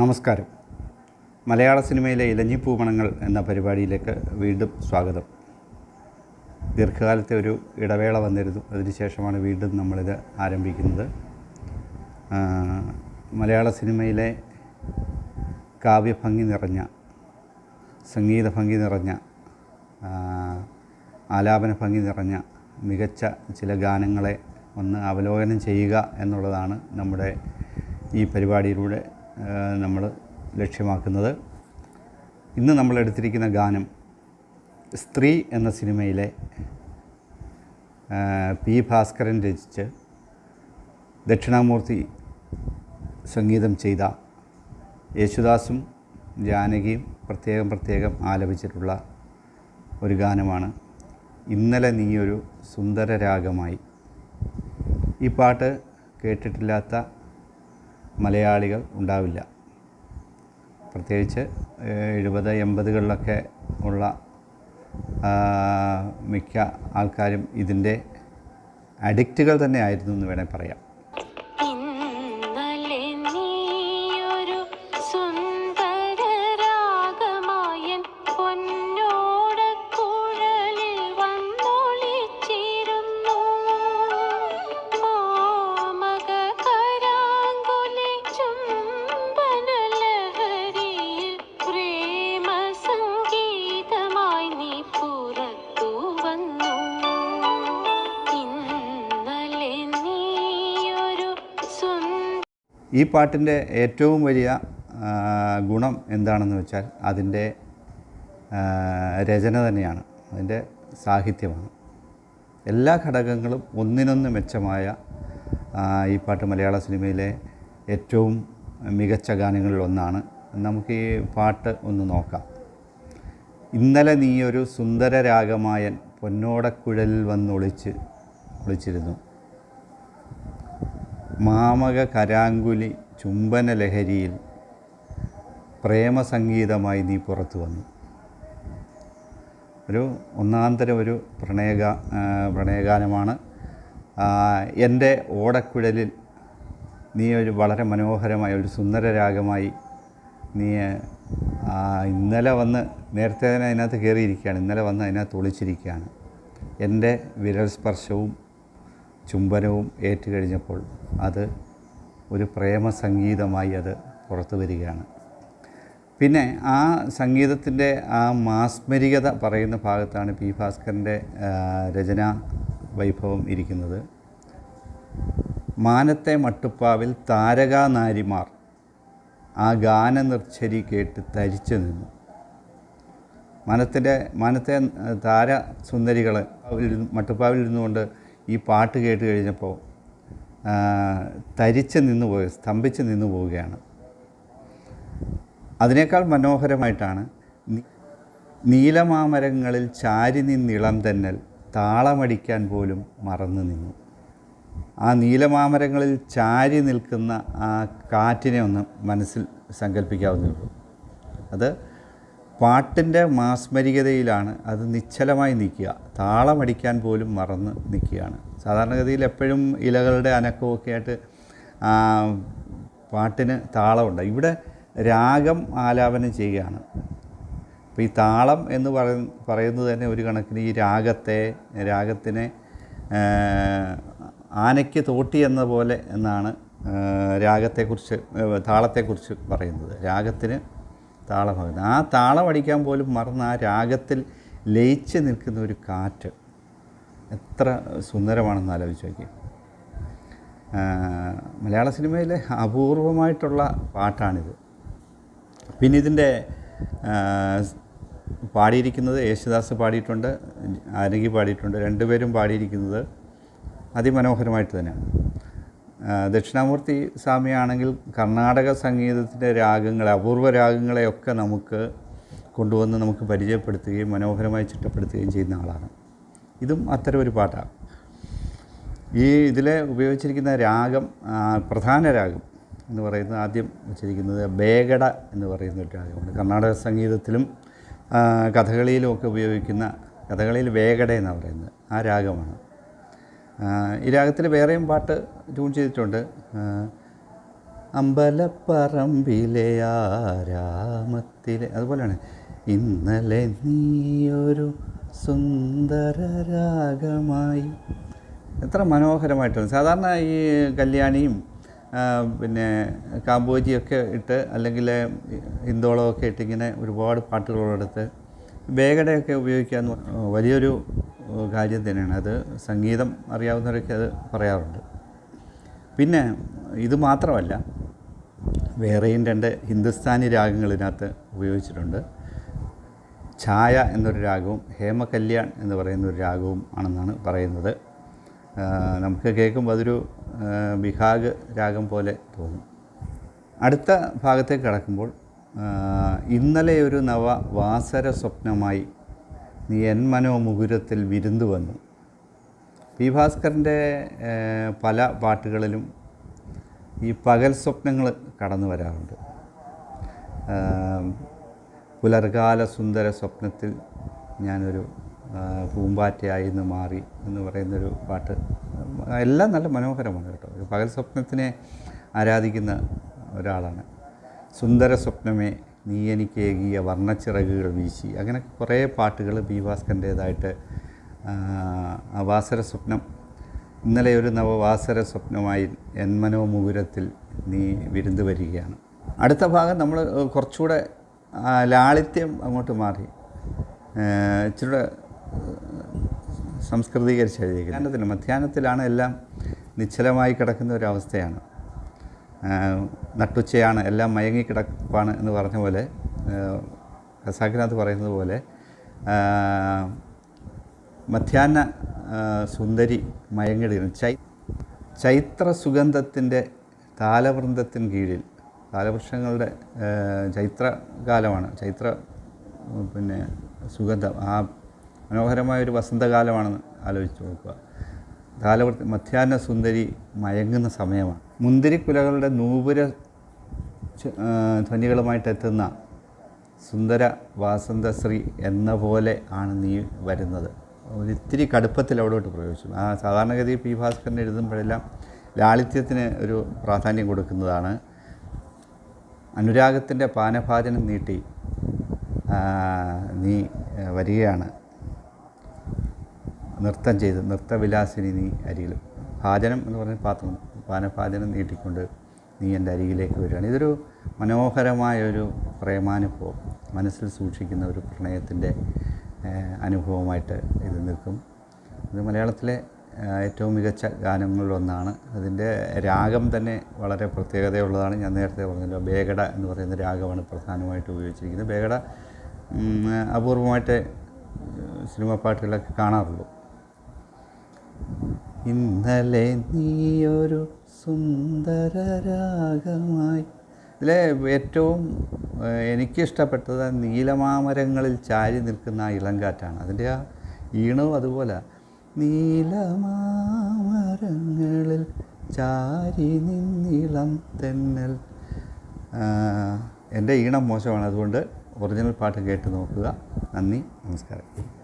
നമസ്കാരം. മലയാള സിനിമയിലെ ഇലഞ്ഞിപ്പൂമണങ്ങൾ എന്ന പരിപാടിയിലേക്ക് വീണ്ടും സ്വാഗതം. ദീർഘകാലത്തെ ഒരു ഇടവേള വന്നിരുന്നു. അതിനുശേഷമാണ് വീണ്ടും നമ്മളിത് ആരംഭിക്കുന്നത്. മലയാള സിനിമയിലെ കാവ്യഭംഗി നിറഞ്ഞ സംഗീത ഭംഗി നിറഞ്ഞ ആലാപന ഭംഗി നിറഞ്ഞ മികച്ച ചില ഗാനങ്ങളെ ഒന്ന് അവലോകനം ചെയ്യുക എന്നുള്ളതാണ് നമ്മുടെ ഈ പരിപാടിയിലൂടെ നമ്മൾ ലക്ഷ്യമാക്കുന്നത്. ഇന്ന് നമ്മൾ എടുത്തിരിക്കുന്ന ഗാനം സ്ത്രീ എന്ന സിനിമയിലെ പി ഭാസ്കരൻ രചിച്ച് ദക്ഷിണാമൂർത്തി സംഗീതം ചെയ്ത യേശുദാസും ജാനകിയും പ്രത്യേകം പ്രത്യേകം ആലപിച്ചിട്ടുള്ള ഒരു ഗാനമാണ് ഇന്നലെ നീയൊരു സുന്ദര രാഗമായി. ഈ പാട്ട് കേട്ടിട്ടില്ലാത്ത മലയാളികൾ ഉണ്ടാവില്ല. പ്രത്യേകിച്ച് എഴുപത് എൺപതുകളിലൊക്കെ ഉള്ള മിക്ക ആൾക്കാരും ഇതിന്റെ അഡിക്റ്റുകൾ തന്നെ ആയിരുന്നു എന്ന് വേണേൽ പറയാം. ഈ പാട്ടിന്റെ ഏറ്റവും വലിയ ഗുണം എന്താണെന്ന് വെച്ചാൽ അതിന്റെ രചന തന്നെയാണ്. അതിന്റെ സാഹിത്യമാണ്. എല്ലാ ഘടകങ്ങളും ഒന്നിനൊന്ന് മെച്ചമായ ഈ പാട്ട് മലയാള സിനിമയിലെ ഏറ്റവും മികച്ച ഗാനങ്ങളിൽ ഒന്നാണ്. നമുക്ക് ഈ പാട്ട് ഒന്ന് നോക്കാം. ഇന്നലെ നീ ഒരു സുന്ദര രാഗമായൻ പൊന്നോടക്കുഴലിൽ വന്നൊളിച്ച് ഒളിച്ചിരുന്നു. മാമക കരാങ്കുലി ചുംബന ലഹരിയിൽ പ്രേമസംഗീതമായി നീ പുറത്തു വന്നു. ഒരു ഒന്നാന്തരം ഒരു പ്രണയഗ പ്രണയഗാനമാണ്. എന്റെ ഓടക്കുഴലിൽ നീ ഒരു വളരെ മനോഹരമായ ഒരു സുന്ദര രാഗമായി നീ ഇന്നലെ വന്ന് നേരത്തെ തന്നെ അതിനകത്ത് കയറിയിരിക്കുകയാണ്. ഇന്നലെ വന്ന് അതിനകത്ത് ഒളിച്ചിരിക്കുകയാണ്. എന്റെ വിരൽ സ്പർശവും ചുംബനവും ഏറ്റുകഴിഞ്ഞപ്പോൾ അത് ഒരു പ്രേമ സംഗീതമായി അത് പുറത്തു വരികയാണ്. പിന്നെ ആ സംഗീതത്തിന്റെ ആ മാസ്മരികത പറയുന്ന ഭാഗത്താണ് പി ഭാസ്കറിന്റെ രചന വൈഭവം ഇരിക്കുന്നത്. മാനത്തെ മട്ടുപ്പാവിൽ താരകാനാരിമാർ ആ ഗാനനിർച്ചരി കേട്ട് തരിച്ചു നിന്നു. മനത്തിന്റെ മാനത്തെ താര സുന്ദരികൾ മട്ടുപ്പാവിൽ ഇരുന്നുകൊണ്ട് ഈ പാട്ട് കേട്ട് കഴിഞ്ഞപ്പോൾ തരിച്ച് നിന്ന് പോയി സ്തംഭിച്ച് നിന്ന് പോവുകയാണ്. അതിനേക്കാൾ മനോഹരമായിട്ടാണ് നീലമാമരങ്ങളിൽ ചാരി നിന്നിളം തന്നൽ താളമടിക്കാൻ പോലും മറന്നു നിന്നു. ആ നീലമാമരങ്ങളിൽ ചാരി നിൽക്കുന്ന ആ കാറ്റിനെ ഒന്ന് മനസ്സിൽ സങ്കല്പിക്കാവുന്നേ ഉള്ളൂ. അത് പാട്ടിന്റെ മാസ്മരികതയിലാണ് അത് നിശ്ചലമായി നിൽക്കുക. താളമടിക്കാൻ പോലും മറന്ന് നിൽക്കുകയാണ്. സാധാരണഗതിയിൽ എപ്പോഴും ഇലകളുടെ അനക്കമൊക്കെ ആയിട്ട് പാട്ടിന് താളമുണ്ട്. ഇവിടെ രാഗം ആലാപനം ചെയ്യുകയാണ്. അപ്പോൾ ഈ താളം എന്ന് പറയ പറയുന്നത് തന്നെ ഒരു കണക്കിന് ഈ രാഗത്തെ രാഗത്തിനെ ആനയ്ക്ക് തോട്ടി എന്ന പോലെ എന്നാണ് രാഗത്തെക്കുറിച്ച് താളത്തെക്കുറിച്ച് പറയുന്നത്. രാഗത്തിന് താളമാകുന്നത് ആ താളം അടിക്കാൻ പോലും മറന്ന് ആ രാഗത്തിൽ ലയിച്ച് നിൽക്കുന്ന ഒരു കാറ്റ് എത്ര സുന്ദരമാണെന്ന് ആലോചിച്ച് നോക്കി മലയാള സിനിമയിലെ അപൂർവമായിട്ടുള്ള പാട്ടാണിത്. പിന്നെ ഇതിന്റെ പാടിയിരിക്കുന്നത് യേശുദാസ് പാടിയിട്ടുണ്ട് ആരകി പാടിയിട്ടുണ്ട് രണ്ടുപേരും പാടിയിരിക്കുന്നത് അതിമനോഹരമായിട്ട് തന്നെയാണ്. ദക്ഷിണാമൂർത്തി സ്വാമിയാണെങ്കിൽ കർണാടക സംഗീതത്തിന്റെ രാഗങ്ങളെ അപൂർവ രാഗങ്ങളെയൊക്കെ നമുക്ക് കൊണ്ടുവന്ന് നമുക്ക് പരിചയപ്പെടുത്തുകയും മനോഹരമായി ചിട്ടപ്പെടുത്തുകയും ചെയ്യുന്ന ആളാണ്. ഇതും അത്തരം ഒരു പാട്ടാണ് ഈ ഇതിലെ ഉപയോഗിച്ചിരിക്കുന്ന രാഗം പ്രധാന രാഗം എന്ന് പറയുന്നത് ആദ്യം വെച്ചിരിക്കുന്നത് ബേഗട എന്ന് പറയുന്ന ഒരു രാഗമാണ്. കർണാടക സംഗീതത്തിലും കഥകളിയിലുമൊക്കെ ഉപയോഗിക്കുന്ന കഥകളിയിൽ വേഗട എന്നാണ് പറയുന്നത്. ആ രാഗമാണ്. ഈ രാഗത്തിൽ വേറെയും പാട്ട് ട്യൂൺ ചെയ്തിട്ടുണ്ട്. ആ, അമ്പലപ്പറമ്പിലെ ആരാമത്തിലെ അതുപോലെയാണ്. ഇന്നലെ നീയൊരു സുന്ദര രാഗമായി. എത്ര മനോഹരമായിട്ടാണ് സാധാരണ ഈ കല്യാണിയും പിന്നെ കാമ്പോജിയൊക്കെ ഇട്ട് അല്ലെങ്കിൽ ഹിന്ദോളമൊക്കെ ഇട്ട് ഇങ്ങനെ ഒരുപാട് പാട്ടുകളോടെടുത്ത് വേഗടയൊക്കെ ഉപയോഗിക്കാൻ വലിയൊരു കാര്യം തന്നെയാണ്. അത് സംഗീതം അറിയാവുന്നവരൊക്കെ അത് പറയാറുണ്ട്. പിന്നെ ഇത് മാത്രമല്ല വേറെയും രണ്ട് ഹിന്ദുസ്ഥാനി രാഗങ്ങൾ ഇതിനകത്ത് ഉപയോഗിച്ചിട്ടുണ്ട്. ഛായ എന്നൊരു രാഗവും ഹേമ കല്യാൺ എന്ന് പറയുന്ന ഒരു രാഗവും ആണെന്നാണ് പറയുന്നത്. നമുക്ക് കേൾക്കുമ്പോൾ അതൊരു ബിഹാഗ് രാഗം പോലെ തോന്നും. അടുത്ത ഭാഗത്തേക്ക് കടക്കുമ്പോൾ ഇന്നലെ ഒരു നവ വാസര സ്വപ്നമായി നീ എൻ മനോമുകുരത്തിൽ വിരുന്നു വന്നു. പി ഭാസ്കറിന്റെ പല പാട്ടുകളിലും ഈ പകൽ സ്വപ്നങ്ങൾ കടന്നു വരാറുണ്ട്. പുലർകാല സുന്ദര സ്വപ്നത്തിൽ ഞാനൊരു പൂമ്പാറ്റയായി നിന്ന് മാറി എന്ന് പറയുന്നൊരു പാട്ട് എല്ലാം നല്ല മനോഹരമാണ് കേട്ടോ. ഒരു പകൽ സ്വപ്നത്തിനെ ആരാധിക്കുന്ന ഒരാളാണ്. സുന്ദര സ്വപ്നമേ നീ എനിക്ക് ഏകിയ വർണച്ചിറകുകൾ വീശി. അങ്ങനെ കുറേ പാട്ടുകൾ ബി ഭാസ്കറിന്റേതായിട്ട് അവാസര സ്വപ്നം. ഇന്നലെ ഒരു നവവാസര സ്വപ്നമായി എന്മനോ മുകുരത്തിൽ നീ വിരുന്ന് വരികയാണ്. അടുത്ത ഭാഗം നമ്മൾ കുറച്ചുകൂടെ ലാളിത്യം അങ്ങോട്ട് മാറി. ഇച്ചിരൂടെ സംസ്കൃതീകരിച്ച് എഴുതിയിരിക്കുന്നത് മധ്യാഹ്നത്തിലാണ് എല്ലാം നിശ്ചലമായി കിടക്കുന്ന ഒരവസ്ഥയാണ് നട്ടുച്ചയാണ് എല്ലാം മയങ്ങിക്കിടപ്പാണ് എന്ന് പറഞ്ഞ പോലെ ഖസാക്കിനകത്ത് പറയുന്നത് പോലെ മധ്യാഹ്ന സുന്ദരി മയങ്ങിടുന്നു ചൈ ചൈത്ര സുഗന്ധത്തിന്റെ താലവൃന്ദത്തിന് കീഴിൽ താലവൃക്ഷങ്ങളുടെ ചൈത്രകാലമാണ് ചൈത്ര പിന്നെ സുഗന്ധം ആ മനോഹരമായൊരു വസന്തകാലമാണെന്ന് ആലോചിച്ച് നോക്കുക. താലവൃത്തി മധ്യാഹ്ന സുന്ദരി മയങ്ങുന്ന സമയമാണ്. മുന്തിരിക്കുലകളുടെ നൂപുര ച- ആ, ധ്വനികളുമായിട്ട് എത്തുന്ന സുന്ദര വാസന്തശ്രീ എന്ന പോലെ ആണ് നീ വരുന്നത്. ഒരിത്തിരി കടുപ്പത്തിൽ അവിടോട്ട് പ്രയോഗിച്ചു ആ സാധാരണഗതി പി ഭാസ്കരൻ എഴുതുമ്പോഴെല്ലാം ലാളിത്യത്തിന് ഒരു പ്രാധാന്യം കൊടുക്കുന്നതാണ്. അനുരാഗത്തിന്റെ പാനഭാചനം നീട്ടി നീ വരികയാണ്. നൃത്തം ചെയ്ത് നൃത്തവിലാസിനി നീ അരിയിലും ഭാചനം എന്ന് പറഞ്ഞ പാത്രം. പാനഭാജനം നീട്ടിക്കൊണ്ട് നീ എന്റെ അരികിലേക്ക് വരികയാണ്. ഇതൊരു മനോഹരമായ ഒരു പ്രേമാനുഭവം. മനസ്സിൽ സൂക്ഷിക്കുന്ന ഒരു പ്രണയത്തിന്റെ അനുഭവമായിട്ട് ഇത് നിൽക്കും. ഇത് മലയാളത്തിലെ ഏറ്റവും മികച്ച ഗാനങ്ങളിലൊന്നാണ്. അതിന്റെ രാഗം തന്നെ വളരെ പ്രത്യേകതയുള്ളതാണ്. ഞാൻ നേരത്തെ പറഞ്ഞല്ലോ ബേഗട എന്ന് പറയുന്ന രാഗമാണ് പ്രധാനമായിട്ട് ഉപയോഗിച്ചിരിക്കുന്നത്. ബേഗട അപൂർവമായിട്ട് സിനിമാ പാട്ടുകളൊക്കെ കാണാറുള്ളൂ. ഇന്നലെ നീയൊരു സുന്ദര രാഗമായി ഇതിലെ ഏറ്റവും എനിക്കിഷ്ടപ്പെട്ടത് നീലമാമരങ്ങളിൽ ചാരി നിൽക്കുന്ന ആ ഇളങ്കാറ്റാണ്. അതിന്റെ ആ ഈണവും അതുപോലെ. നീലമാമരങ്ങളിൽ ചാരി നിന്നിളം തെന്നൽ. എന്റെ ഈണം മോശമാണ്. അതുകൊണ്ട് ഒറിജിനൽ പാട്ട് കേട്ട് നോക്കുക. നന്ദി നമസ്കാരം.